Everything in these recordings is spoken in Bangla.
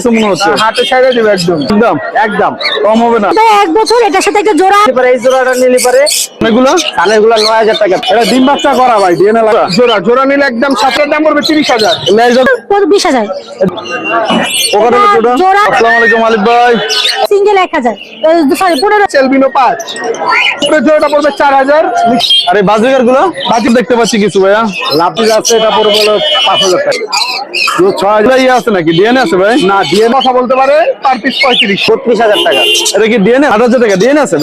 কিছু মনে হচ্ছে। হাতে ছেড়ে দিবে একদম। একদম। একদম কম হবে না। এক বছর এটার সাথে একটা জোড়া। এবারে এই জোড়াটা নিলে পারে অনেকগুলো? কানেরগুলো নয় হাজার টাকা। এটা ডিম বাচ্চা করা ভাই ডিএনএ লাগা। জোড়া জোড়া নিলে একদম সাতের দাম পড়বে তিরিশ হাজার। লেজ বিশ হাজার। ওখানে জোড়া- আসসালামু আলাইকুম আলিফ ভাই। সিঙ্গেল এক হাজার। সরি পনেরো সেলবিনো পাঁচ। উপরে জোড়াটা পড়বে চার হাজার। আরে বাজিকারগুলো দেখতে পাচ্ছি কিছু ভাইয়া। লাভি আছে এটা পড়বে হলো পাঁচ হাজার টাকা। ছয় হাজার। ইয়ে আছে নাকি? ডিএনএ আছে ভাই? না দিয়ে কথা বলতে পারে পার পিস পঁয়ত্রিশ। বত্রিশ হাজার টাকা। এটা কি ডিএনএ আট হাজার টাকা ডিএনএ আছে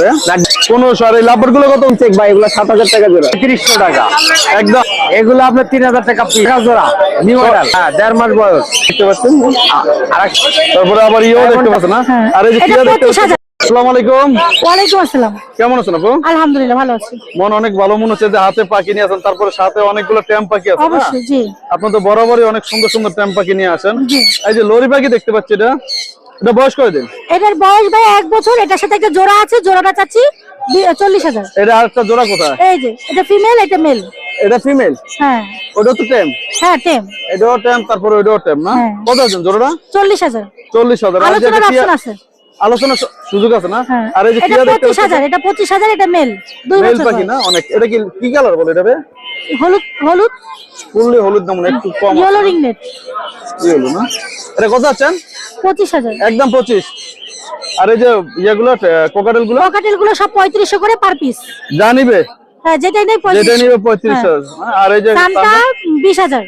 পনেরোশো আর এই লাভবারগুলো কত? চেক ভাই এগুলো সাত হাজার টাকা জোড়া। তিরিশশো টাকা। একদম। এগুলো আপনার তিন হাজার টাকা পিস জোড়া। নিউ মডেল হ্যাঁ দেড় মাস বয়স। দেখতে পাচ্ছেন? তারপরে আবার ইয়েও দেখতে পাচ্ছেন না? আর এই যে দেখতে পাচ্ছেন? হাজার। আসসালামু আলাইকুম। ওয়ালাইকুম আসসালাম। কেমন আছেন আপু? আলহামদুলিল্লাহ ভালো আছি। মন অনেক ভালো মনে হচ্ছে যে হাতে পাখি নিয়ে আছেন তারপরে সাথে অনেকগুলো ট্যাম পাখি আছে অবশ্যই জি। আপনি তো বরাবরই অনেক সুন্দর সুন্দর ট্যাম পাখি নিয়ে আসেন। এই যে লরি পাখি দেখতে পাচ্ছি এটা এটা বয়স করে দিন এটার বয়স ভাই এক বছর এটার সাথে একটা জোড়া আছে জোড়াটা চাচ্ছি চল্লিশ হাজার। এটা আরেকটা জোড়া কোথায়? এই যে এটা ফিমেল এটা মেল এটা ফিমেল হ্যাঁ। ওটা তো হ্যাঁ টেম এটাও ট্যাম তারপরে ওইটাও ট্যাম না? হ্যাঁ। কত আছেন জোড়াটা? চল্লিশ হাজার। চল্লিশ হাজার। আলোচনার আলোচনা সুযোগ আছে না? হ্যাঁ। আর এই যে কিয়া দেখতে পঁচিশ হাজার এটা পঁচিশ হাজার এটা মেল দুই মেল পাখি না? অনেক। এটা কি কি কালার বলে এটা বে? হলুদ হলুদ? ফুললে হলুদ দাম একটু কম। ইয়েলো রিং নেট ইয়েলো না? এটা কত আছেন পঁচিশ হাজার। একদম পঁচিশ। আর এই যে ইয়েগুলো কোকাটেলগুলো? পকেটেলগুলো সব পঁয়ত্রিশশো করে পার পিস যা নিবে? হ্যাঁ যেটাই নেই নিবে হ্যাঁ। আর এই যে দামটা বিশ হাজার।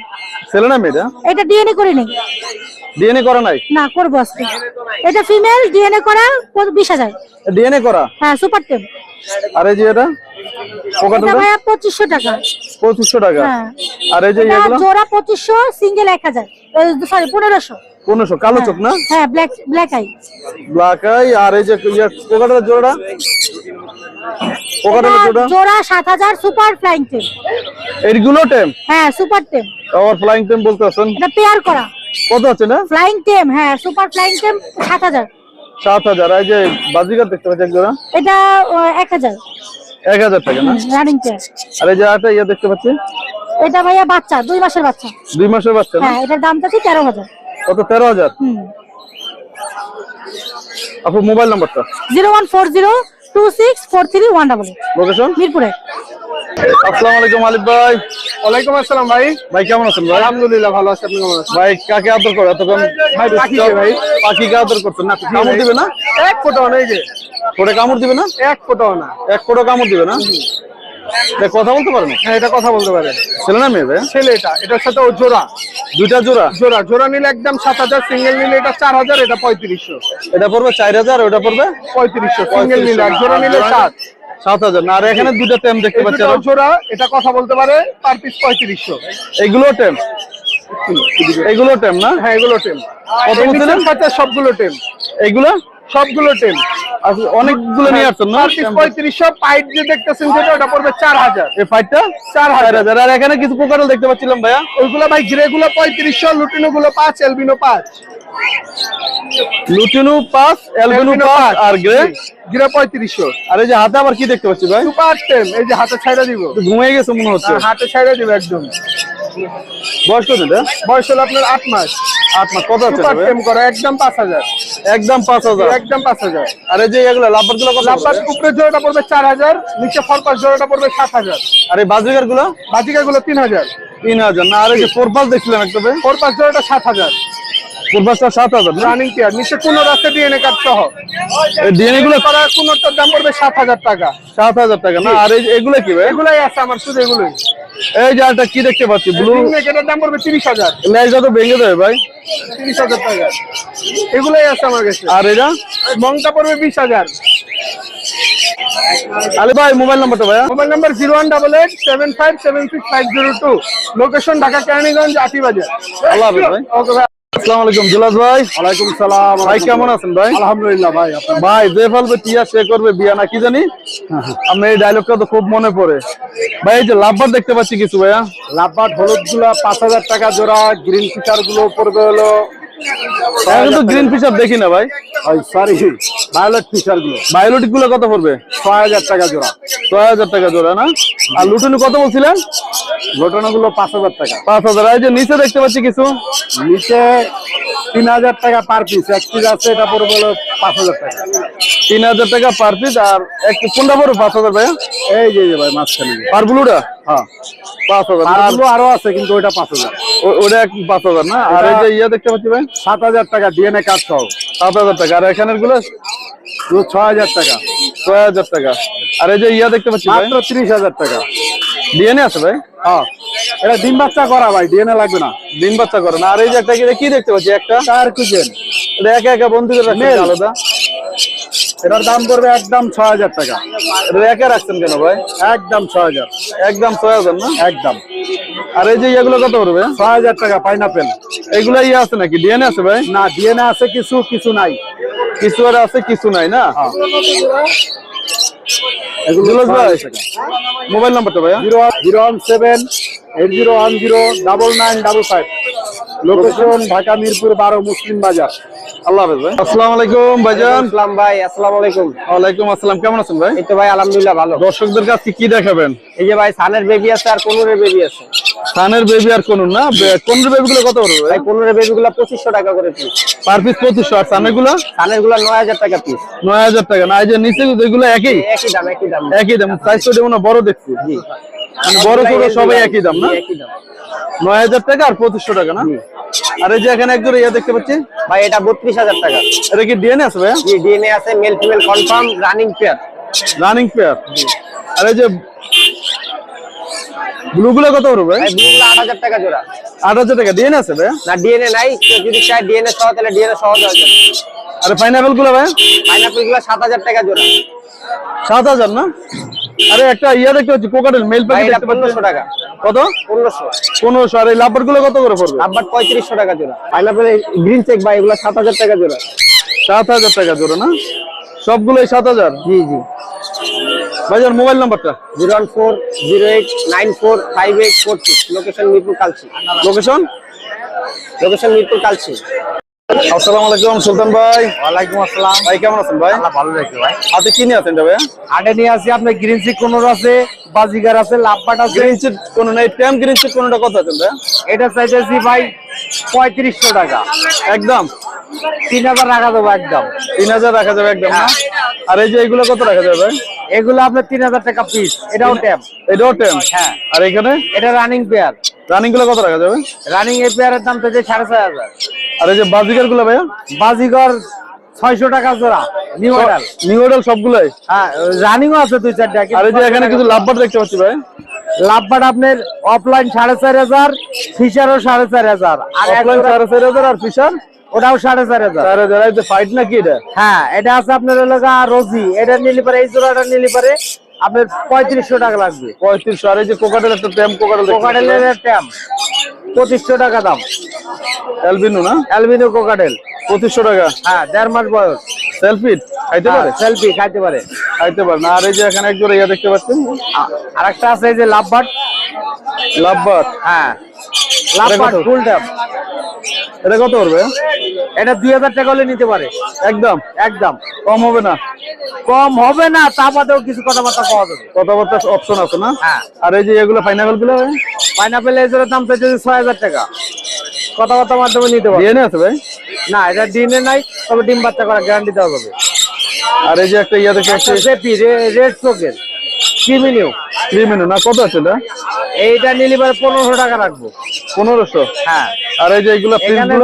ছেলে না মেয়েটা এটা? ডিএনএ করে নেই। ডিএনএ করা নাই? না করব আজকে। এটা ফিমেল ডিএনএ করা বিশ হাজার। ডিএনএ করা? হ্যাঁ সুপার টেম আর এই যে এটা? এটা ভাইয়া পঁচিশশো টাকা। টাকা। হ্যাঁ। আর এই যে এটা জোড়া পঁচিশশো সিঙ্গেল এক হাজার। সরি পনেরোশো। পনেরোশো কালো চোখ না? হ্যাঁ black black eye black eye আর এই যে ইয়ে জোড়া কোকাটেলের জোড়া? জোড়া সাত হাজার সুপার ফ্লাইং টেম এইগুলো টেম হ্যাঁ সুপার টেম আবার ফ্লাইং টেম বলতে আছেন? এটা পেয়ার করা। কত আছে না? ফ্লাইং টেম হ্যাঁ সুপার ফ্লাইং টেম সাত হাজার। সাত হাজার এই যে বাজিকার দেখতে পাচ্ছি এক জোড়া? এটা এক হাজার। এক হাজার টাকা না? রানিং পেয়ার আর এই যে একটা ইয়ে দেখতে পাচ্ছি? এটা ভাইয়া বাচ্চা দুই মাসের বাচ্চা। দুই মাসের বাচ্চা হ্যাঁ এটার দাম চাচ্ছি তেরো হাজার। কত? তেরো হাজার? হুম। আপু মোবাইল নাম্বারটা? Zero one four zero two six four three one double location মিরপুরে। আসসালামু আলাইকুম আলিফ ভাই। ওয়ালাইকুম আসসালাম ভাই। ভাই কেমন আছেন ভাই? আলহামদুলিল্লাহ ভালো আছে আপনি কেমন আছেন? ভাই কাকে আদর করে এতক্ষণ ভাই, পাখিকে ভাই। পাখিকে আদর করছেন না? কামড় দিবে না? এক ফোটাও নেই যে। করে কামড় দিবে না? এক ফোটাও না। এক কোটো কামড় দিবে না? কথা বলতে পারেন? হ্যাঁ এটা কথা বলতে পারে ছেলে না মেয়ে ভাই? ছেলে এটা এটার সাথে ও জোড়া। দুইটা জোড়া? জোড়া জোড়া নিলে একদম সাত হাজার সিঙ্গেল নিলে এটা চার হাজার এটা পঁয়ত্রিশশো। এটা পড়বে চার হাজার ওটা পড়বে? পঁয়ত্রিশশো সিঙ্গেল নিলে আর জোড়া নিলে সাত। সাত হাজার। না আর এখানে দুইটা টেম দেখতে পাচ্ছি জোড়া এটা কথা বলতে পারে পার পিস পঁয়ত্রিশশো। এইগুলো টেম এইগুলো টেম না? হ্যাঁ এগুলো টেম কত বলছিলেন? সবগুলো টেম এইগুলো? সবগুলো আচ্ছা, অনেকগুলো নিয়ে আসছেন না? পঁয়ত্রিশশো পাইট যে দেখতেছেন যেটা ওটা পড়বে চার হাজার। এই ফাইটটা চার হাজার। আর এখানে কিছু প্রকারও দেখতে পাচ্ছিলাম ভাইয়া? ওইগুলো ভাই গ্রে গুলো পঁয়ত্রিশশো লুটিনো গুলো পাঁচ। এলবিনো পাঁচ লুটিনু পাস এলবিনু পাস আর গ্রে গ্রে পঁয়ত্রিশশো। আর এই যে হাতে আবার কি দেখতে পাচ্ছি ভাই? সুপার টেম এই যে হাতে ছাইড়া দিব। ঘুমিয়ে গেছে মনে হচ্ছে। হাতে ছাইড়া দিব একদম। বয়স কত বয়স হলো আপনার আট মাস। আট কত আছে সুপার টেম করা একদম একদম পাঁচ হাজার? একদম পাঁচ হাজার। আর এই যে এগুলো লাভবারগুলো কত লাভবার উপরে জোড়াটা পড়বে চার হাজার নিচে ফরপাস জোড়াটা পড়বে সাত হাজার। আর এই বাজিকারগুলো? বাজিকা গুলো তিন হাজার। তিন হাজার। না আর এই যে ফোর পাস দেখছিলাম একটা ভাই। জোড়াটা সাত হাজার। ফোর সাত হাজার রানিং পেয়ার নিচে কোনো রাস্তা ডিএনএ কার্ড সহ। ডিএনএ গুলো করা কোনোটার দাম পড়বে সাত হাজার টাকা। সাত হাজার টাকা। না আর এগুলো কি এগুলাই আছে আমার শুধু এগুলোই। এই যে একটা কি দেখতে পাচ্ছি? ব্লু এটার দাম পড়বে তিরিশ হাজার। লেজটা তো ভেঙে দেবে ভাই। তিরিশ হাজার টাকা। এগুলাই আছে আমার কাছে। আর এটা? মংটা পড়বে বিশ হাজার। আলে ভাই মোবাইল নাম্বারটা ভাই mobile number zero one double eight seven five seven six five zero two. Location Dhaka Keraniganj Atibazar আল্লাহ হাফেজ ভাই। ওকে ভাই আসসালামু আলাইকুম জুলাস ভাই। ওয়ালাইকুম সালাম। ভাই কেমন আছেন ভাই? আলহামদুলিল্লাহ ভাই ভাই যে ফেলবে টিয়া সে করবে বিয়া না কি জানি? আমি এই ডায়লগটা তো খুব মনে পড়ে। ভাই এই যে লাভবার দেখতে পাচ্ছি কিছু ভাইয়া। হলুদগুলা পাঁচ হাজার টাকা জোড়া গ্রিন ফিচারগুলো পড়বে হলো এখন তো গ্রিন ফিশার দেখি না ভাই। সরি ফিচারগুলো। গুলো কত পড়বে? ছয় হাজার টাকা জোড়া। ছয় হাজার টাকা জোড়া না? আর লুটুনু কত বলছিলেন? গুলো পাঁচ হাজার টাকা। পাঁচ হাজার। আর এই যে নিচে দেখতে পাচ্ছি কিছু? নিচে তিন হাজার টাকা পার পিস এক পিস আছে এটা পড়বে হলো পাঁচ হাজার টাকা। তিন হাজার টাকা পার পিস আর এক কোনটা পড়বে পাঁচ হাজার ভাইয়া? এই যে ভাই মাঝখানে। পার ব্লুটা? হ্যাঁ। পাঁচ হাজার। আর আরগুলো আরও আছে কিন্তু ওইটা পাঁচ হাজার। ওটা এক পাঁচ হাজার না? আর এই যে ইয়া দেখতে পাচ্ছি ভাই? সাত হাজার টাকা ডিএনএ কার্ড সহ। সাত হাজার টাকা। আর এখানেরগুলো? ছয় হাজার টাকা। ছয় হাজার টাকা। আর এই যে ইয়া দেখতে পাচ্ছি ভাই? মাত্র ত্রিশ হাজার টাকা। ডিএনএ আছে ভাই? হ্যাঁ। এটা ডিম বাচ্চা করা ভাই ডিএনএ লাগবে না। দিন বাচ্চা করে। না আর এই যে একটা কি- দেখতে পাচ্ছি? একটা? চার কুচেন এটা একা একা বন্ধুদের রাখছেন। আলাদা। এটার দাম পড়বে একদম ছয় হাজার টাকা। এটা একা রাখছেন কেন ভাই? একদম ছয় হাজার। একদম ছয় হাজার না? একদম। আর এই যে ইয়েগুলো কত পড়বে? ছয় হাজার টাকা পাইনাপেল এগুলো ইয়ে আছে নাকি? ডিএনএ আছে ভাই? না ডিএনএ আছে কিছু কিছু নাই। কিছু আর আছে কিছু নাই না? মোবাইল নাম্বারটা ভাইয়া? Zero zero one seven eight zero one zero double nine double five. Location Dhaka Mirpur বারো মুসলিম বাজার। আল্লাহ হাফেজ ভাই। আসসালামু আলাইকুম ভাইজান। আসসালাম ভাই আসসালামু আলাইকুম। ওয়ালাইকুম আসসালাম কেমন আছেন ভাই? এই তো ভাই আলহামদুলিল্লাহ ভালো। দর্শকদের কাছে কি দেখাবেন? এই যে ভাই সানের বেবি আছে আর পনেরো বেবি আছে। সানের বেবি আর কোন না? কোনের বেবি গুলো কত পড়বে ভাই? ভাই পনেরো বেবি পঁচিশশো টাকা করে পিস পার পিস পঁচিশশো আর সানেরগুলো সানেরগুলা নয় হাজার টাকা পিস নয় হাজার টাকা। না এই যে নিচে এগুলো একই? একই দাম একই দাম। একই দাম। সাইজ তো যেমন বড় দেখছি। মানে বড় ছোট সবাই একই দাম না? একই দাম। নয় হাজার টাকা আর পঁচিশশো টাকা না? আর এই যে এখানে একজন ইয়ে দেখতে পাচ্ছি? ভাই এটা বত্রিশ হাজার টাকা। এটা কি ডিএনএ আছে ভাই ডিএনএ আছে male female confirm running pair running pair আর এই যে ব্লু গুলো কত পড়বে ব্লুগুলো আট হাজার টাকা জোড়া। আট হাজার টাকা। ডিএনএ আছে ভাই না ডিএনএ নাই যদি চায় ডিএনএ সহ তাহলে ডিএনএ সহ দেওয়া যাবে। আর পাইনাপেলগুলো ভাই পাইনাপলগুলো সাত হাজার টাকা জোড়া। সাত হাজার না? আরে একটা ইয়ে দেখতে পাচ্ছি কোকাটেল মেল প্যাকেট দেখতে পাচ্ছি। টাকা। কত? পনেরোশো। পনেরোশো। আর এই লাভবারগুলো কত করে পড়বে? আবার পঁয়ত্রিশশো টাকা জোড়া। পাইনাপল গ্রিন চেক ভাই এগুলো সাত হাজার টাকা জোড়া। সাত হাজার টাকা জোড়া না? সবগুলোই সাত হাজার? জি জি। ভাইজান মোবাইল নাম্বারটা? Zero one four zero eight nine four five eight four six. Location Mirpur Kalshi. Location? Location Mirpur Kalshi. আসসালামু আলাইকুম সুলতান ভাই। ওয়ালাইকুম আসসালাম। ভাই কেমন আছেন ভাই? ভালো রেখে ভাই। হাতে কি নিয়ে আছেন এটা ভাইয়া নিয়ে আসি আপনার গ্রিন চিক কোনোর আছে বাজিগার আছে লাভবাট আছে। গ্রিন চিট কোন নাই ট্যাম গ্রিন চিট কোনটা কত আছেন ভাইয়া এটা চাইতেছি ভাই পঁয়ত্রিশশো টাকা। একদম? তিন হাজার রাখা দেবো একদম। তিন হাজার রাখা যাবে একদম না? আর এই যে এইগুলো কত রাখা যাবে ভাই? এগুলো আপনার তিন হাজার টাকা পিস এটাও ট্যাপ এটাও ট্যাম হ্যাঁ। আর এখানে? এটা রানিং পেয়ার রানিংগুলো কত রাখা যাবে? রানিং এই পেয়ারের দাম চাইছে সাড়ে ছয় হাজার। আর এই যে বাজিকারগুলো ভাইয়া? বাজিগর ছয়শো টাকা জোড়া নিউ মডেল নিউ মডেল সবগুলোই? হ্যাঁ রানিংও আছে দুই চারটা আর এই যে এখানে কিছু লাভবার দেখতে পাচ্ছি ভাই। লাভবাট আপনার অফলাইন সাড়ে চার হাজার ফিশারও সাড়ে চার হাজার। আর অফলাইন সাড়ে চার হাজার আর ফিশার ওটাও সাড়ে চার হাজার। চার হাজার ফাইট নাকি এটা? হ্যাঁ এটা আছে আপনার গা রোজি এটা নিলে পারে এই জোড়াটা নিলে পারে আপনার পঁয়ত্রিশশো টাকা লাগবে। পঁয়ত্রিশশো আর এই যে কোকাটেল একটা ট্যাম কোকাটেল কোকাটেলের ট্যাম পঁচিশশো টাকা দাম। অ্যালবিনো না? অ্যালবিনো কোকাটেল পঁচিশশো টাকা? হ্যাঁ দেড় মাস বয়স। সেলফিট খাইতে পারে? সেলফি খাইতে পারে। খাইতে পারে না। আর এই যে এখানে একজোড়া ইয়া দেখতে পাচ্ছেন? আর একটা আছে এই যে লাভবাট লাভবার হ্যাঁ। লাভবাট ফুল ট্যাম এটা কত পড়বে? এটা দুই হাজার টাকা হলে নিতে পারে। একদম? একদম। কম হবে না? কম হবে না তা বাদেও কিছু কথাবার্তা পাওয়া যাবে। কথাবার্তা অপশন আছে না? হ্যাঁ। আর এই যে এগুলো ফাইনালগুলো? পাইনাপেল এজের দাম চাইছে ছয় হাজার টাকা। কথাবার্তার মাধ্যমে নিতে পারে ডিএনএ আছে ভাই? না এটা ডিমে নাই তবে ডিম বাচ্চা করা গ্যারান্টি দেওয়া যাবে। আর এই যে একটা ইয়া জেপি রেড চোখের ক্রিমিনিউ ক্রিমিনো না কত আছে এটা? এইটা নিলে পরে পনেরোশো টাকা রাখব। পনেরোশো? হ্যাঁ। আর এই যে এগুলো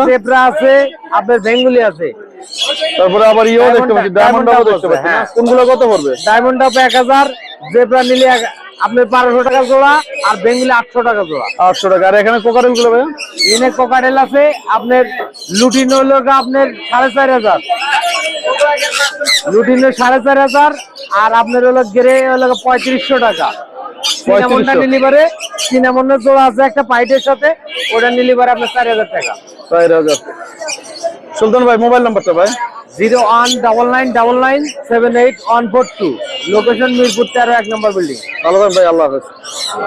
জেব্রা আছে আপনার বেঙ্গুলি আছে। তারপরে আবার ইয়েও দেখতে পাচ্ছি ডায়মন্ড দেখতে পাচ্ছি। হ্যাঁ। কোনগুলো কত পড়বে? ডায়মন্ড আপ এক হাজার জেব্রা নিলে আপনার বারোশো টাকা জোড়া আর বেঙ্গুলি আটশো টাকা জোড়া। আটশো টাকা। আর এখানে কোকারেলগুলো ইনে কোকারেল আছে আপনার লুটিন হলো আপনার সাড়ে চার হাজার। লুটিনের সাড়ে চার হাজার আর আপনার হলো গেরে হলো পঁয়ত্রিশশো টাকা। সিনামনটা 3500 সিনামনের জোড়া আছে একটা পাইটের সাথে ওটা নিলে আপনার চার হাজার টাকা। চার হাজার। সুলতান ভাই মোবাইল নাম্বারটা ভাই। Zero one double nine double nine seven eight one four two. Location Mirpur তেরো এক নম্বর বিল্ডিং ভালো ভাই আল্লাহ হাফেজ।